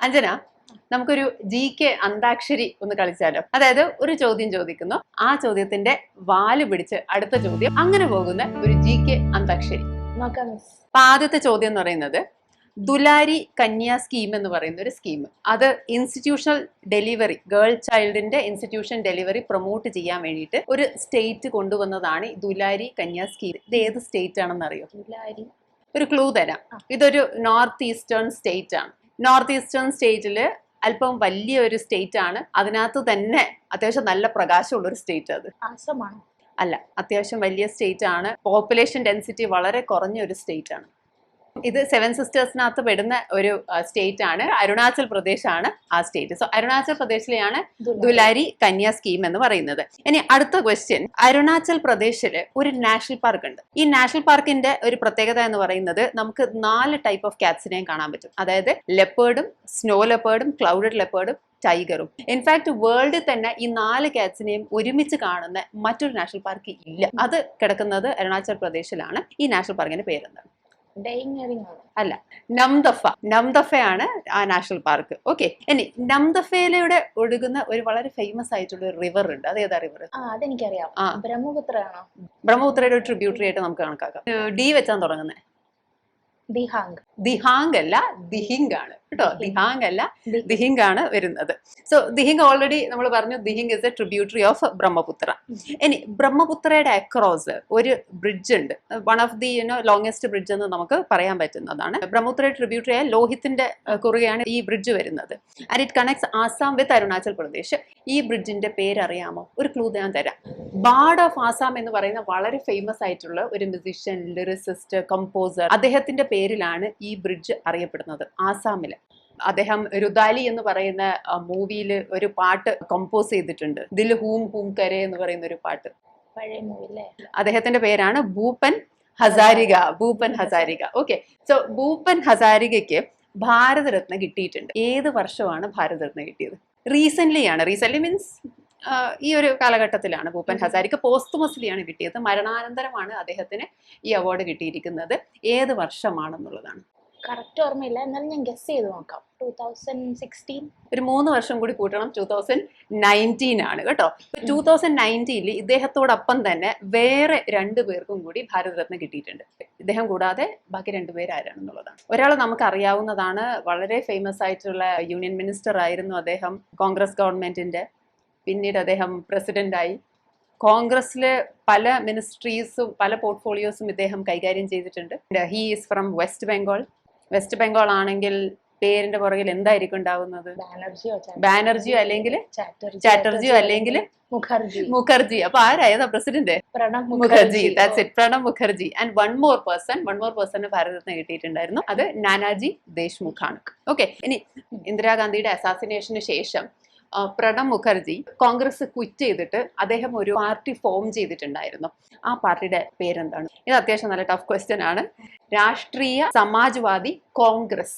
അഞ്ജന നമുക്കൊരു G K antakshari ഒന്ന് കളിച്ചാലോ? അതായത് ഒരു ചോദ്യം ചോദിക്കുന്നു. ആ ചോദ്യത്തിന്റെ വാൽ പിടിച്ച് അടുത്ത ചോദ്യം അങ്ങനെ പോകുന്ന ഒരു ജി കെ അന്താക്ഷരി. അപ്പൊ ആദ്യത്തെ ചോദ്യം എന്ന് പറയുന്നത് ദുലാരി കന്യാ സ്കീം എന്ന് പറയുന്ന ഒരു സ്കീം അത് ഇൻസ്റ്റിറ്റ്യൂഷണൽ ഡെലിവറി ഗേൾ ചൈൽഡിന്റെ ഇൻസ്റ്റിറ്റ്യൂഷൻ ഡെലിവറി പ്രൊമോട്ട് ചെയ്യാൻ വേണ്ടിയിട്ട് ഒരു സ്റ്റേറ്റ് കൊണ്ടുവന്നതാണ് ഈ ദുലാരി കന്യാ സ്കീം ഇത് ഏത് സ്റ്റേറ്റ് ആണെന്ന് അറിയോ ദുലാരി. ഒരു ക്ലൂ തരാം. ഇതൊരു നോർത്ത് ഈസ്റ്റേൺ സ്റ്റേറ്റ് ആണ്. നോർത്ത് ഈസ്റ്റേൺ സ്റ്റേറ്റിൽ അല്പം വലിയ ഒരു സ്റ്റേറ്റ് ആണ്. അതിനകത്ത് തന്നെ അത്യാവശ്യം നല്ല പ്രകാശമുള്ള ഒരു സ്റ്റേറ്റ് അത്. അല്ല അത്യാവശ്യം വലിയ സ്റ്റേറ്റ് ആണ്. പോപ്പുലേഷൻ ഡെൻസിറ്റി വളരെ കുറഞ്ഞ ഒരു സ്റ്റേറ്റ് ആണ്. ഇത് സെവൻ സിസ്റ്റേഴ്സിനകത്ത് പെടുന്ന ഒരു സ്റ്റേറ്റ് ആണ്. അരുണാചൽ പ്രദേശ് ആണ് ആ സ്റ്റേറ്റ് സോ അരുണാചൽ പ്രദേശിലെയാണ് ദുലാരി കന്യാ സ്കീം എന്ന് പറയുന്നത്. ഇനി അടുത്ത ക്വസ്റ്റ്യൻ അരുണാചൽ പ്രദേശിൽ ഒരു നാഷണൽ പാർക്ക് ഉണ്ട്. ഈ നാഷണൽ പാർക്കിന്റെ ഒരു പ്രത്യേകത എന്ന് പറയുന്നത് നമുക്ക് നാല് ടൈപ്പ് ഓഫ് കാറ്റ്സിനെയും കാണാൻ പറ്റും. അതായത് ലെപ്പേർഡും സ്നോ ലെപ്പേർഡും ക്ലൗഡഡ് ലെപ്പേർഡും ടൈഗറും ഇൻഫാക്ട് വേൾഡിൽ തന്നെ ഈ നാല് കാറ്റ്സിനെയും ഒരുമിച്ച് കാണുന്ന മറ്റൊരു നാഷണൽ പാർക്ക് ഇല്ല. അത് കിടക്കുന്നത് അരുണാചൽ പ്രദേശിലാണ്. ഈ നാഷണൽ പാർക്കിന്റെ പേരെന്താണ്? ആണ് നംദഫ. നംദഫയാണ് ആ നാഷണൽ പാർക്ക്. ഓക്കെ ഇനി നംദഫയിലൂടെ ഒഴുകുന്ന ഒരു വളരെ ഫേമസ് ആയിട്ടുള്ള ഒരു റിവർ ഉണ്ട്. അത് ഏതാ റിവർ ആ അതെനിക്കറിയാം. ബ്രഹ്മപുത്രയാണോ? ബ്രഹ്മപുത്രയുടെ ഒരു ട്രിബ്യൂട്ടറി ആയിട്ട് നമുക്ക് കണക്കാക്കാം. ഡി വെച്ചാണ് തുടങ്ങുന്നത് ദിഹാങ് ദിഹാങ് അല്ല ദിഹിങ് ആണ് കേട്ടോ? ദിഹാങ് അല്ല ദിഹിംഗ് ദിഹിങ് ആണ് വരുന്നത്. സോ ദിഹിങ് ഓൾറെഡി നമ്മൾ പറഞ്ഞു Dihing is a tributary of Brahmaputra ഇനി ബ്രഹ്മപുത്രയുടെ അക്രോസ് ഒരു ബ്രിഡ്ജ് ഉണ്ട്. One of the you know longest bridge എന്ന് നമുക്ക് പറയാൻ പറ്റുന്നതാണ്. ബ്രഹ്മപുത്ര ട്രിബ്യൂട്ടറി ആയ ലോഹിത്തിന്റെ കുറുകയാണ് ഈ ബ്രിഡ്ജ് വരുന്നത്. And it connects Assam with Arunachal Pradesh ഈ ബ്രിഡ്ജിന്റെ പേര് അറിയാമോ ഒരു ക്ലൂ ഞാൻ തരാം. ബാർഡ് ഓഫ് ആസാം എന്ന് പറയുന്ന വളരെ ഫേമസ് ആയിട്ടുള്ള ഒരു മ്യൂസിഷ്യൻ ലിറിസിസ്റ്റ് കമ്പോസർ അദ്ദേഹത്തിന്റെ പേരിലാണ് ഈ ബ്രിഡ്ജ് അറിയപ്പെടുന്നത്. ആസാമിൽ. അദ്ദേഹം രുദാലി എന്ന് പറയുന്ന മൂവിയിൽ ഒരു പാട്ട് കമ്പോസ് ചെയ്തിട്ടുണ്ട്. ദിൽ ഹൂം ഹൂം കരേ എന്ന് പറയുന്ന ഒരു പാട്ട്. അദ്ദേഹത്തിന്റെ പേരാണ് ഭൂപൻ ഹസാരിക. ഭൂപൻ ഹസാരിക. ഓക്കെ സോ ഭൂപൻ ഹസാരികയ്ക്ക് ഭാരതരത്ന കിട്ടിയിട്ടുണ്ട്. ഏത് വർഷമാണ് ഭാരതരത്ന കിട്ടിയത്? റീസെന്റ് ആണ്. റീസെന്റ് മീൻസ് ഈ ഒരു കാലഘട്ടത്തിലാണ് ഭൂപൻ ഹസാരിക പോസ്തുമസ്ലിയാണ് കിട്ടിയത്. മരണാനന്തരമാണ് അദ്ദേഹത്തിന് ഈ അവാർഡ് കിട്ടിയിരിക്കുന്നത്. ഏത് വർഷമാണെന്നുള്ളതാണ്. കറക്റ്റ് ഓർമ്മയില്ല. എന്നാലും ഞാൻ ഗസ് ചെയ്ത് നോക്കാം. ടൂ തൗസൻഡ് സിക്സ്റ്റീൻ ഒരു മൂന്ന് വർഷം കൂടി കൂട്ടണം. ടൂ തൗസൻഡ് നയന്റീൻ ആണ് കേട്ടോ. ടൂ തൗസൻഡ് നയന്റീനിൽ ഇദ്ദേഹത്തോടൊപ്പം തന്നെ വേറെ രണ്ടു പേർക്കും കൂടി ഭാരതരത്നം കിട്ടിയിട്ടുണ്ട്. ഇദ്ദേഹം കൂടാതെ ബാക്കി രണ്ടുപേർ ആരാണെന്നുള്ളതാണ്. ഒരാൾ നമുക്ക് അറിയാവുന്നതാണ് വളരെ ഫേമസ് ആയിട്ടുള്ള യൂണിയൻ മിനിസ്റ്റർ ആയിരുന്നു അദ്ദേഹം കോൺഗ്രസ് ഗവൺമെന്റിന്റെ പിന്നീട് അദ്ദേഹം പ്രസിഡന്റായി കോൺഗ്രസ്സിലെ പല മിനിസ്ട്രീസും പല പോർട്ട്ഫോളിയോസും ഇദ്ദേഹം കൈകാര്യം ചെയ്തിട്ടുണ്ട്. He is from west Bengal west Bengal ആണെങ്കിൽ പേരിന്റെ പുറകിൽ എന്തായിരിക്കും ഉണ്ടാവുന്നത്? ബാനർജിയോ അല്ലെങ്കിൽ ചാറ്റർജിയോ അല്ലെങ്കിൽ മുഖർജി. മുഖർജി. അപ്പൊ ആരായതാ president? Pranab Mukherjee. That's it Pranab Mukherjee. And one more person one more person Bharat Ratna കിട്ടിയിട്ടുണ്ടായിരുന്നു. അത് നാനാജി ദേശ്മുഖാണ്. ഓക്കെ ഇനി ഇന്ദിരാഗാന്ധിയുടെ അസാസിനേഷന് ശേഷം പ്രണബ് മുഖർജി കോൺഗ്രസ് ക്വിറ്റ് ചെയ്തിട്ട് അദ്ദേഹം ഒരു പാർട്ടി ഫോം ചെയ്തിട്ടുണ്ടായിരുന്നു. ആ പാർട്ടിയുടെ പേരെന്താണ്? ഇത് അത്യാവശ്യം നല്ല ടഫ് ക്വസ്റ്റ്യൻ ആണ്. Rashtriya Samajwadi Congress.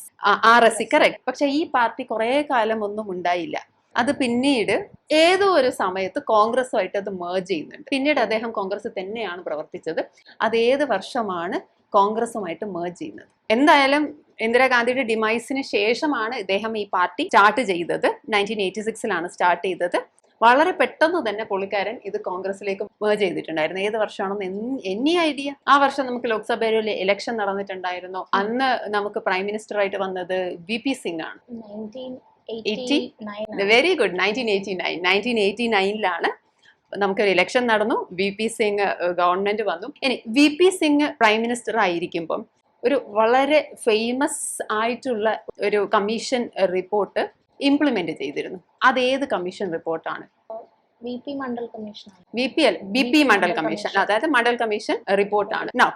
R S C correct പക്ഷെ ഈ പാർട്ടി കുറെ കാലം ഒന്നും ഉണ്ടായില്ല. അത് പിന്നീട് ഏതോ ഒരു സമയത്ത് കോൺഗ്രസുമായിട്ട് അത് മേർജ് ചെയ്യുന്നുണ്ട്. പിന്നീട് അദ്ദേഹം കോൺഗ്രസ് തന്നെയാണ് പ്രവർത്തിച്ചത്. അത് ഏത് വർഷമാണ് കോൺഗ്രസുമായിട്ട് മേർജ് ചെയ്യുന്നത്? എന്തായാലും ഇന്ദിരാഗാന്ധിയുടെ ഡിമൈസിന് ശേഷമാണ് ഇദ്ദേഹം ഈ പാർട്ടി സ്റ്റാർട്ട് ചെയ്തത്. നയന്റീൻ എയ്റ്റി സിക്സിലാണ് സ്റ്റാർട്ട് ചെയ്തത്. വളരെ പെട്ടെന്ന് തന്നെ പുള്ളിക്കാരൻ ഇത് കോൺഗ്രസിലേക്ക് മേർജ് ചെയ്തിട്ടുണ്ടായിരുന്നു. ഏത് വർഷമാണെന്ന് എനി ഐഡിയ ആ വർഷം നമുക്ക് ലോക്സഭയിൽ ഇലക്ഷൻ നടന്നിട്ടുണ്ടായിരുന്നു. അന്ന് നമുക്ക് പ്രൈം മിനിസ്റ്റർ ആയിട്ട് വന്നത് വി പി സിംഗ് ആണ്. Nineteen 80? Very good nineteen eighty nine nineteen eighty നയനിലാണ് നമുക്കൊരു ഇലക്ഷൻ നടന്നു. വി പി സിംഗ് ഗവൺമെന്റ് വന്നു. ഇനി V P Singh prime minister ആയിരിക്കുമ്പം ഒരു വളരെ ഫേമസ് ആയിട്ടുള്ള ഒരു കമ്മീഷൻ റിപ്പോർട്ട് ഇംപ്ലിമെന്റ് ചെയ്തിരുന്നു. അത് ഏത് കമ്മീഷൻ റിപ്പോർട്ടാണ് V P Mandal commission V P L B P Mandal commission അതായത് മണ്ഡൽ കമ്മീഷൻ റിപ്പോർട്ടാണ് no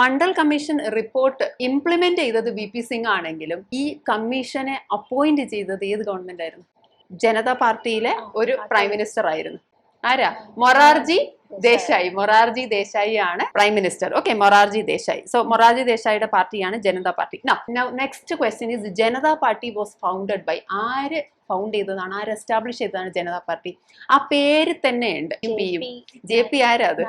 Mandal commission report implement ചെയ്തത് വി പി സിംഗ് ആണെങ്കിലും ഈ കമ്മീഷനെ അപ്പോയിന്റ് ചെയ്തത് ഏത് ഗവൺമെന്റ് ആയിരുന്നു? ജനതാ പാർട്ടിയിലെ ഒരു പ്രൈം മിനിസ്റ്റർ ആയിരുന്നു. ആരാ? മൊറാർജി ദേശായി മൊറാർജി ദേശായി ആണ് prime minister okay Morarji Desai. So Morarji ദേശായിയുടെ പാർട്ടിയാണ് Janata party. Next question is Janata party was founded by ആര് ഫൗണ്ട് ചെയ്തതാണ് ആര് എസ്റ്റാബ്ലിഷ് ചെയ്തതാണ് ജനതാ പാർട്ടി? ആ പേര് തന്നെ ഉണ്ട് ജെ പി ആരാ അത്?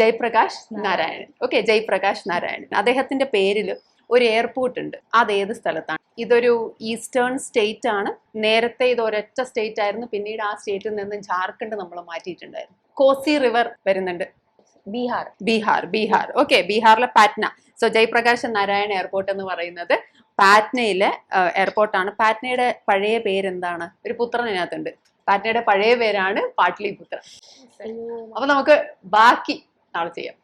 ജയപ്രകാശ് നാരായണൻ. നാരായണൻ. ഓക്കെ ജയപ്രകാശ് നാരായണൻ. അദ്ദേഹത്തിന്റെ പേരിൽ ഒരു എയർപോർട്ട് ഉണ്ട്. അത് ഏത് സ്ഥലത്താണ്? ഇതൊരു ഈസ്റ്റേൺ സ്റ്റേറ്റ് ആണ്. നേരത്തെ ഇത് ഒരൊറ്റ സ്റ്റേറ്റ് ആയിരുന്നു. പിന്നീട് ആ സ്റ്റേറ്റിൽ നിന്ന് ജാർഖണ്ഡ് നമ്മൾ മാറ്റിയിട്ടുണ്ടായിരുന്നു. കോസി റിവർ വരുന്നുണ്ട്. ബീഹാർ. ബീഹാർ ബീഹാർ. ഓക്കെ ബീഹാറിലെ പാറ്റ്ന. സോ ജയപ്രകാശ് നാരായണ എയർപോർട്ട് എന്ന് പറയുന്നത് പാറ്റ്നയിലെ എയർപോർട്ടാണ് പാറ്റ്നയുടെ പഴയ പേര് എന്താണ് ഒരു പുത്രൻ ഇതിനകത്തുണ്ട്. പാറ്റ്നയുടെ പഴയ പേരാണ് പാട്ലിപുത്ര പുത്രൻ അപ്പൊ നമുക്ക് ബാക്കി നാളെ ചെയ്യാം.